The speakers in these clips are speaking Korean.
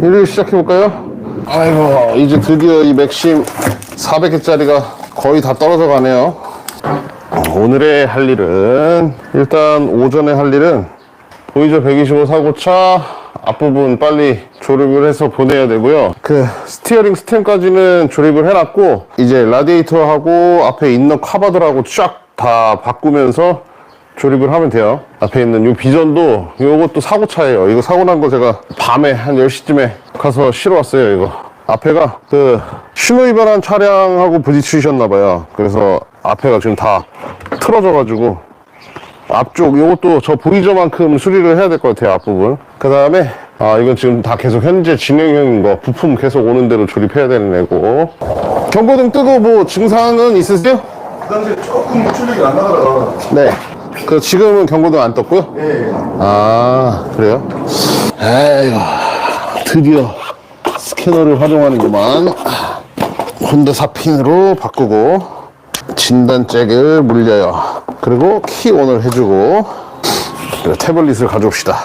일을 시작해볼까요? 아이고, 이제 드디어 이 맥심 400개짜리가 거의 다 떨어져 가네요. 오늘의 할 일은, 일단 오전에 할 일은, 보이저 125 사고차 앞부분 빨리 조립을 해서 보내야 되고요. 그 스티어링 스템까지는 조립을 해놨고, 이제 라디에이터하고 앞에 있는 카바들하고 쫙 다 바꾸면서 조립을 하면 돼요. 앞에 있는 이 비전도 이것도 사고차예요. 이거 사고 난 거 제가 밤에 한 10시쯤에 가서 실어 왔어요, 이거. 앞에가 그 신호 위반한 차량하고 부딪히셨나 봐요. 그래서 앞에가 지금 다 틀어져 가지고 앞쪽 이것도 저 보이저만큼 수리를 해야 될 것 같아요, 앞부분. 그다음에 아, 이건 지금 다 계속 현재 진행형인 거 부품 계속 오는 대로 조립해야 되는 애고. 경고등 뜨고 뭐 증상은 있으세요? 그 당시에 조금 출력이 안 나가다가 네. 그 지금은 경고등 안 떴고요. 예, 예. 아 그래요? 에휴 드디어 스캐너를 활용하는구만 혼다 사핀으로 바꾸고 진단잭을 물려요 그리고 키온을 해주고 그리고 태블릿을 가져옵시다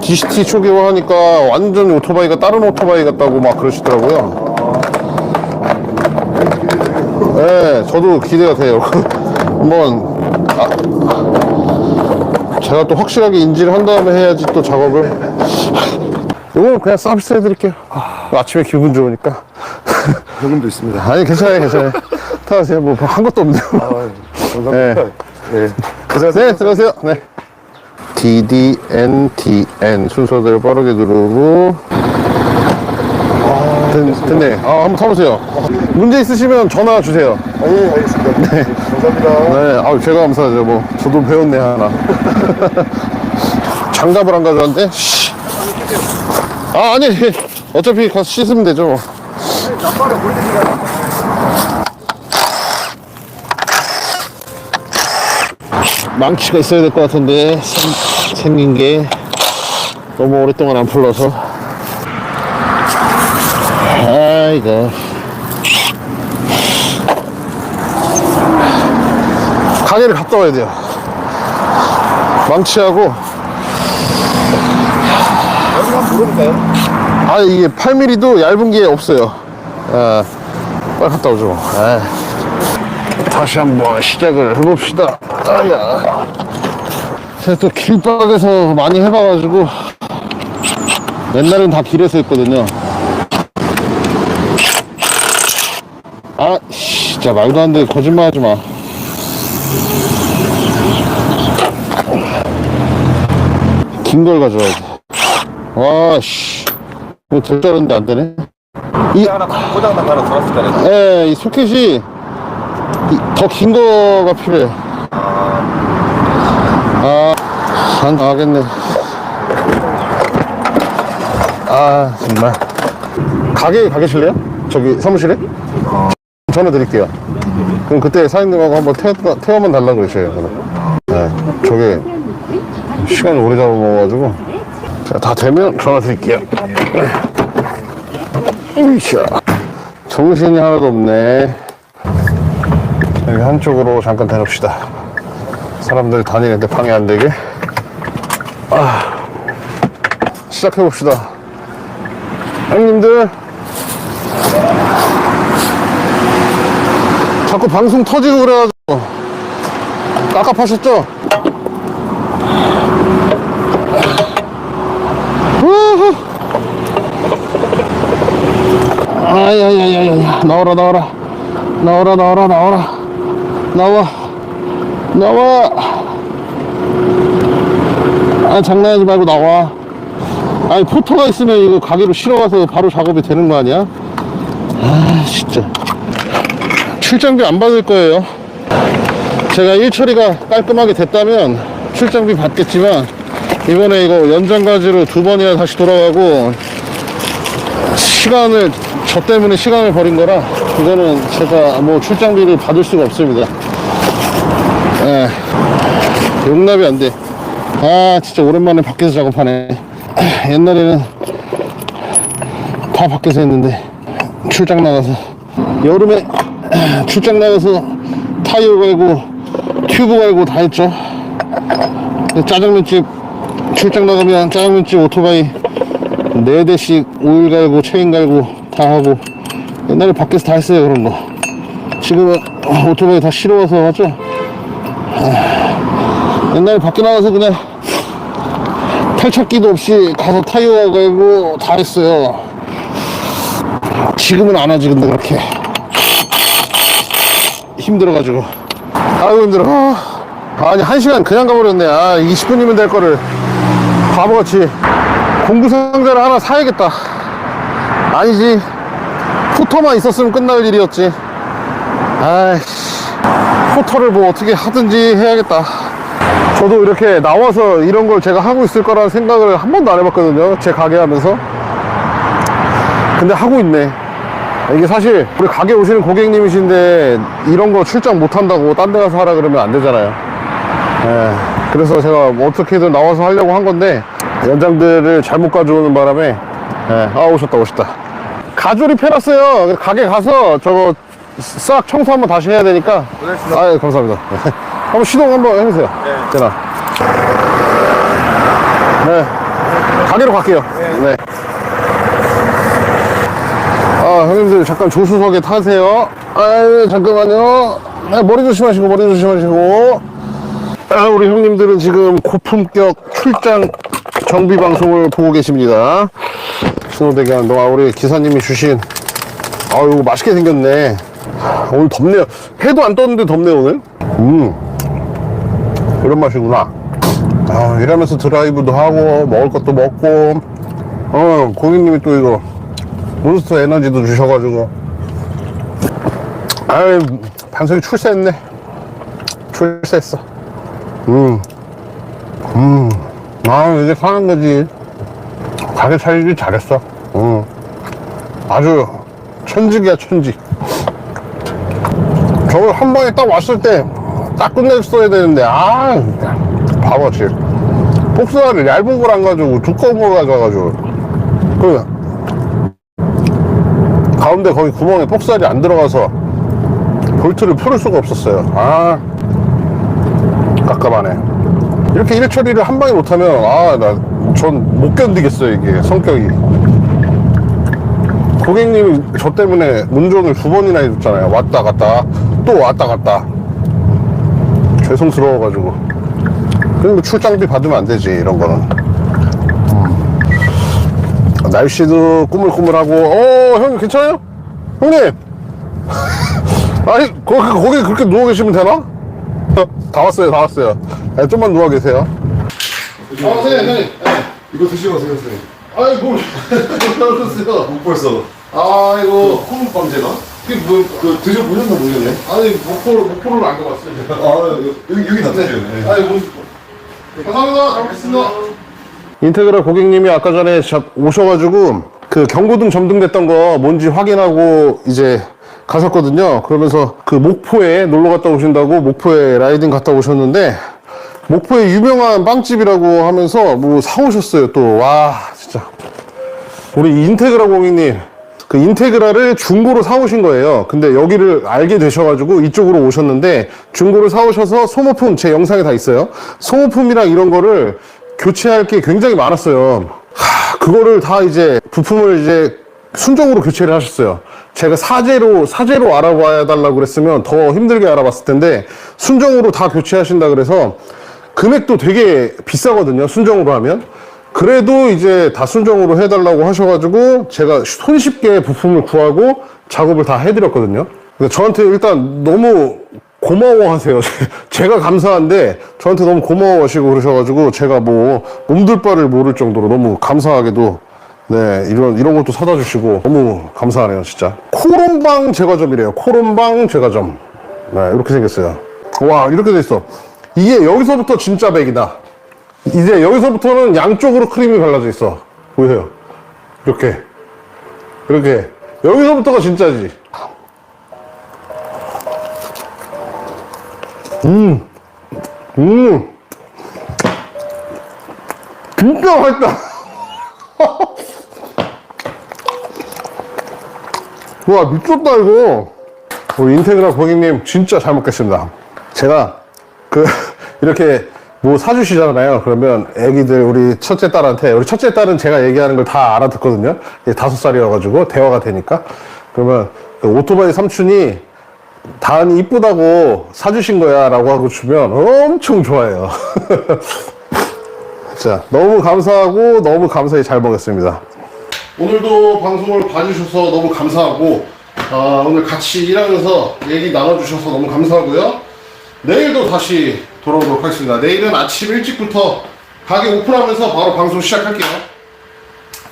DCT 초기화하니까 완전 오토바이가 다른 오토바이 같다고 막 그러시더라고요 네 저도 기대가 돼요 한번 제가 또 확실하게 인지를 한 다음에 해야지 또 작업을. 이거는 그냥 서비스 해드릴게요. 아 침에 기분 좋으니까. 현금도 있습니다. 아니, 괜찮아요, 괜찮아요. 타세요. 뭐, 한 것도 없네요. 아, 감사합니다. 네. 네, 들어가세요. 네. DDNTN 순서대로 빠르게 누르고. 됐, 됐네. 아, 한번 타보세요. 문제 있으시면 전화 주세요. 아, 예, 알겠습니다. 네. 감사합니다. 네, 아우 제가 감사하죠. 뭐 저도 배웠네 하나. 장갑을 안 가져왔는데. 씨. 아 아니 어차피 가서 씻으면 되죠. 뭐. 망치가 있어야 될 것 같은데 생, 생긴 게 너무 오랫동안 안 풀러서. 아이고. 가게를 갔다 와야 돼요. 망치하고, 여기 한번 물어볼까요? 아, 이게 8mm도 얇은 게 없어요. 아, 빨리 갔다 오죠. 아. 다시 한번 시작을 해봅시다. 아야. 제가 또 길바닥에서 많이 해봐가지고, 옛날엔 다 길에서 했거든요. 아, 씨, 진짜 말도 안 돼. 거짓말 하지 마. 긴 걸 가져와야 돼. 와, 씨. 뭐, 될줄 알았는데 안 되네. 이, 하나, 포장 하나 하나 돌았을 때는. 예, 이 소켓이 더 긴 거가 필요해. 아, 안 나가겠네. 아, 정말. 가게 가 계실래요? 저기 사무실에? 전화 드릴게요. 그럼 그때 사장님하고 한번 태워, 태워만 달라고 그러셔요. 저는. 네, 저게 시간이 오래 잡아먹어가지고. 자, 다 되면 전화 드릴게요. 으쌰. 정신이 하나도 없네. 여기 한쪽으로 잠깐 대놓읍시다. 사람들 다니는데 방해 안 되게. 아, 시작해봅시다. 형님들. 자꾸 방송 터지고 그래가지고. 깝깝하셨죠? 아야야야야 나와라 나와라. 나와라 나와라 나와라. 나와. 나와. 아 장난하지 말고 나와. 아니 포터가 있으면 이거 가게로 실어가서 바로 작업이 되는 거 아니야? 아 진짜 출장비 안 받을 거예요 제가 일 처리가 깔끔하게 됐다면 출장비 받겠지만 이번에 이거 연장가지로 두 번이나 다시 돌아가고 시간을 저 때문에 시간을 버린 거라 이거는 제가 뭐 출장비를 받을 수가 없습니다. 예, 용납이 안 돼. 아 진짜 오랜만에 밖에서 작업하네. 옛날에는 다 밖에서 했는데 출장 나가서 여름에 출장 나가서 타이어 갈고 튜브 갈고 다 했죠. 짜장면집 출장 나가면 짜장면집 오토바이 네 대씩 오일 갈고 체인 갈고 다 하고 옛날에 밖에서 다 했어요 그런 거. 지금은 오토바이 다 실어와서 하죠. 아, 옛날에 밖에 나가서 그냥 탈착기도 없이 가서 타이어 갈고 다 했어요. 지금은 안 하지 근데 그렇게 힘들어가지고. 아이고 힘들어. 아니 한 시간 그냥 가버렸네. 아 20분이면 될 거를. 바보같이 공구 상자를 하나 사야겠다. 아니지. 포터만 있었으면 끝날 일이었지. 아이씨. 포터를 뭐 어떻게 하든지 해야겠다. 저도 이렇게 나와서 이런 걸 제가 하고 있을 거라는 생각을 한 번도 안 해봤거든요. 제 가게 하면서. 근데 하고 있네 이게 사실 우리 가게 오시는 고객님이신데 이런 거 출장 못 한다고 딴 데 가서 하라 그러면 안 되잖아요. 예, 그래서 제가 뭐 어떻게든 나와서 하려고 한 건데 연장들을 잘못 가져오는 바람에 예, 아 오셨다 오셨다. 가조립 해놨어요. 가게 가서 저거 싹 청소 한번 다시 해야 되니까. 고생하셨습니다. 아 예, 감사합니다. 한번 시동 한번 해주세요. 네. 제가. 네. 가게로 갈게요. 네. 아, 형님들 잠깐 조수석에 타세요. 아유, 잠깐만요. 아, 머리 조심하시고, 머리 조심하시고. 아, 우리 형님들은 지금 고품격 출장 정비 방송을 보고 계십니다. 신호대기 한 동안 우리 기사님이 주신, 아유, 맛있게 생겼네. 오늘 덥네요. 해도 안 떴는데 덥네, 오늘. 음. 이런 맛이구나. 아, 이러면서 드라이브도 하고, 먹을 것도 먹고, 어, 고객님이 또 이거, 몬스터 에너지도 주셔가지고. 아유 반석이 출세했네. 출세했어. 음음아 이제 사는 거지. 가게 차리기 잘했어. 음. 아주 천직이야 천직. 저걸 한 방에 딱 왔을 때 딱 끝냈어야 되는데 아 바보지 복숭아를 얇은 걸 안 가지고 두꺼운 걸 가져가가지고. 그 가운데 거기 구멍에 폭살이 안 들어가서 볼트를 풀을 수가 없었어요. 아, 깝깝하네. 이렇게 일 처리를 한 방에 못하면, 아, 나, 전 못 견디겠어요, 이게, 성격이. 고객님이 저 때문에 운전을 두 번이나 해줬잖아요. 왔다 갔다, 또 왔다 갔다. 죄송스러워가지고. 그리고 출장비 받으면 안 되지, 이런 거는. 날씨도 꾸물꾸물하고 어 형님 괜찮아요? 형님 아니 거기, 거기 그렇게 누워 계시면 되나? 어, 다 왔어요 다 왔어요 네, 좀만 누워 계세요 아 선생님 이거 드시고 가세요, 선생님. 아이 뭘 그러셨어요 못 벌써. 아이고 콩 방제나? 그게 뭐 그 드셔보셨나 모르겠네. 아니 목포를 목포를 안 가봤어요 아, 여기, 여기 다 드세요. 네. 아이 뭐 감사합니다 잘 먹겠습니다 인테그라 고객님이 아까 전에 자- 오셔가지고 그 경고등 점등됐던 거 뭔지 확인하고 이제 가셨거든요. 그러면서 그 목포에 놀러 갔다 오신다고 목포에 라이딩 갔다 오셨는데 목포에 유명한 빵집이라고 하면서 뭐 사오셨어요 또. 와 진짜. 우리 인테그라 고객님 그 인테그라를 중고로 사오신 거예요. 근데 여기를 알게 되셔가지고 이쪽으로 오셨는데 중고를 사오셔서 소모품 제 영상에 다 있어요. 소모품이랑 이런 거를 교체할 게 굉장히 많았어요. 하, 그거를 다 이제 부품을 이제 순정으로 교체를 하셨어요. 제가 사제로 사제로 알아봐야 달라고 그랬으면 더 힘들게 알아봤을 텐데 순정으로 다 교체하신다 그래서 금액도 되게 비싸거든요. 순정으로 하면. 그래도 이제 다 순정으로 해달라고 하셔가지고 제가 손쉽게 부품을 구하고 작업을 다 해드렸거든요. 저한테 일단 너무 고마워하세요. 제가 감사한데 저한테 너무 고마워하시고 그러셔가지고 제가 뭐 몸둘 바를 모를 정도로 너무 감사하게도 네 이런 이런 것도 사다 주시고 너무 감사하네요 진짜. 코롬방 제과점이래요. 코롬방 제과점. 네 이렇게 생겼어요. 와 이렇게 돼 있어. 이게 여기서부터 진짜 백이다. 이제 여기서부터는 양쪽으로 크림이 발라져 있어. 보이세요? 이렇게. 이렇게. 여기서부터가 진짜지. 음. 음. 진짜 맛있다. 와, 미쳤다, 이거. 우리 인테그라 고객님, 진짜 잘 먹겠습니다. 제가, 그, 이렇게 뭐 사주시잖아요. 그러면 애기들 우리 첫째 딸한테 우리 첫째 딸은 제가 얘기하는 걸 다 알아듣거든요. 얘 다섯 살이어가지고 대화가 되니까 그러면 그 오토바이 삼촌이 다은이 이쁘다고 사주신 거야 라고 하고 주면 엄청 좋아해요. 자 너무 감사하고 너무 감사히 잘 먹었습니다. 오늘도 방송을 봐주셔서 너무 감사하고 아, 오늘 같이 일하면서 얘기 나눠주셔서 너무 감사하고요. 내일도 다시 돌아오도록 하겠습니다. 내일은 아침 일찍부터 가게 오픈하면서 바로 방송 시작할게요.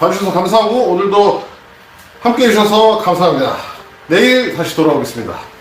봐주셔서 감사하고 오늘도 함께 해주셔서 감사합니다. 내일 다시 돌아오겠습니다.